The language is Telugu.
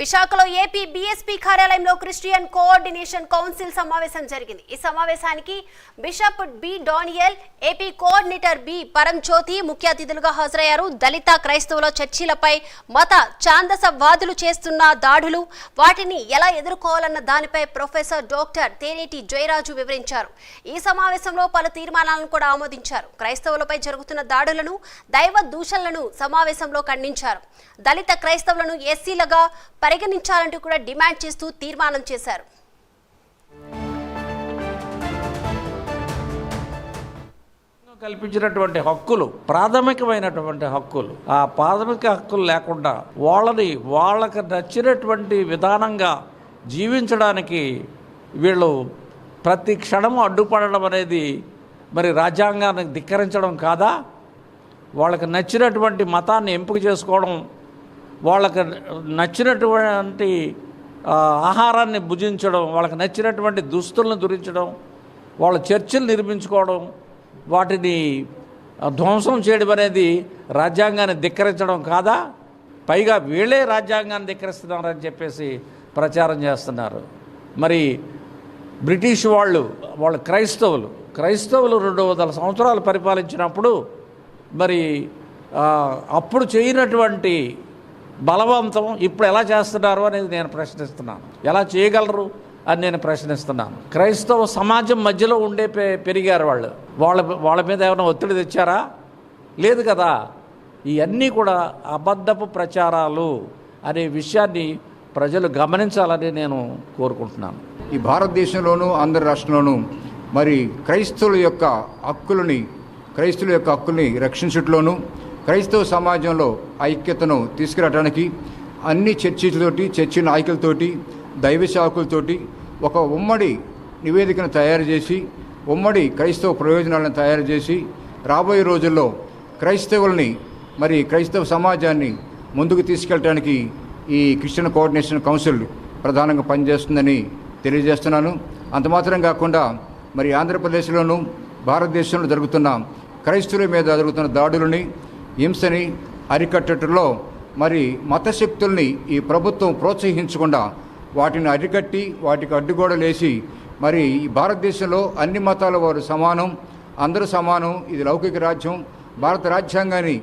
విశాఖలో ఏపీ బీఎస్పీ కార్యాలయంలో క్రిస్టియన్ కోఆర్డినేషన్ కౌన్సిల్ సమావేశం జరిగింది. ఈ సమావేశానికి bishop B Daniel AP coordinator B Paranjyothi ముఖ్య అతిథులుగా హాజరయ్యారు. దళిత క్రైస్తవుల చర్చిలపై మత ఛాందసవాదులు చేస్తున్న దాడులు వాటిని ఎలా ఎదుర్కోవాలన్న దానిపై ప్రొఫెసర్ డాక్టర్ తేనేటి జయరాజు వివరించారు. ఈ సమావేశంలో పలు తీర్మానాలను కూడా ఆమోదించారు. క్రైస్తవులపై జరుగుతున్న దాడులను దైవ దూషణలను సమావేశంలో ఖండించారు. దళిత క్రైస్తవులను ఎస్సీలుగా పరిగణించాలంటూ కూడా డిమాండ్ చేస్తూ తీర్మానం చేశారు. కల్పించినటువంటి హక్కులు ప్రాథమికమైనటువంటి హక్కులు ఆ ప్రాథమిక హక్కులు లేకుండా వాళ్ళని వాళ్ళకి నచ్చినటువంటి విధానంగా జీవించడానికి వీళ్ళు ప్రతి క్షణము అడ్డుపడడం అనేది మరి రాజ్యాంగాన్ని ధిక్కరించడం కాదా? వాళ్ళకి నచ్చినటువంటి మతాన్ని ఎంపిక చేసుకోవడం వాళ్ళకి నచ్చినటువంటి ఆహారాన్ని భుజించడం వాళ్ళకి నచ్చినటువంటి దుస్తులను ధరించడం వాళ్ళ చర్చలు నిర్మించుకోవడం వాటిని ధ్వంసం చేయడం అనేది రాజ్యాంగాన్ని ధిక్కరించడం కాదా? పైగా వీళ్ళే రాజ్యాంగాన్ని ధిక్కరిస్తున్నారని చెప్పేసి ప్రచారం చేస్తున్నారు. మరి బ్రిటిష్ వాళ్ళు వాళ్ళు క్రైస్తవులు క్రైస్తవులు రెండు వందల సంవత్సరాలు పరిపాలించినప్పుడు మరి అప్పుడు చేయనటువంటి బలవంతం ఇప్పుడు ఎలా చేస్తున్నారు అనేది నేను ప్రశ్నిస్తున్నాను. ఎలా చేయగలరు అని నేను ప్రశ్నిస్తున్నాను. క్రైస్తవ సమాజం మధ్యలో ఉండే పెరిగారు వాళ్ళు. వాళ్ళ వాళ్ళ మీద ఏమైనా ఒత్తిడి తెచ్చారా? లేదు కదా. ఇవన్నీ కూడా అబద్ధపు ప్రచారాలు అనే విషయాన్ని ప్రజలు గమనించాలని నేను కోరుకుంటున్నాను. ఈ భారతదేశంలోనూ ఆంధ్ర రాష్ట్రంలోనూ మరి క్రైస్తవుల యొక్క హక్కులని క్రైస్తవుల యొక్క హక్కుల్ని రక్షించట్లోనూ క్రైస్తవ సమాజంలో ఐక్యతను తీసుకురావడానికి అన్ని చర్చిలతోటి చర్చి నాయకులతోటి దైవ సేవకులతోటి ఒక ఉమ్మడి నివేదికను తయారు చేసి ఉమ్మడి క్రైస్తవ ప్రయోజనాలను తయారు చేసి రాబోయే రోజుల్లో క్రైస్తవుల్ని మరి క్రైస్తవ సమాజాన్ని ముందుకు తీసుకెళ్ళడానికి ఈ క్రిస్టియన్ కోఆర్డినేషన్ కౌన్సిల్ ప్రధానంగా పనిచేస్తుందని తెలియజేస్తున్నాను. అంత మాత్రం కాకుండా మరి ఆంధ్రప్రదేశ్లోనూ భారతదేశంలో జరుగుతున్న క్రైస్తవుల మీద జరుగుతున్న దాడులని హింసని అరికట్టడంలో మరి మతశక్తుల్ని ఈ ప్రభుత్వం ప్రోత్సహించకుండా వాటిని అరికట్టి వాటికి అడ్డుగోడలేసి మరి ఈ భారతదేశంలో అన్ని మతాల వారు సమానం అందరూ సమానం ఇది లౌకిక రాజ్యం భారత రాజ్యాంగాన్ని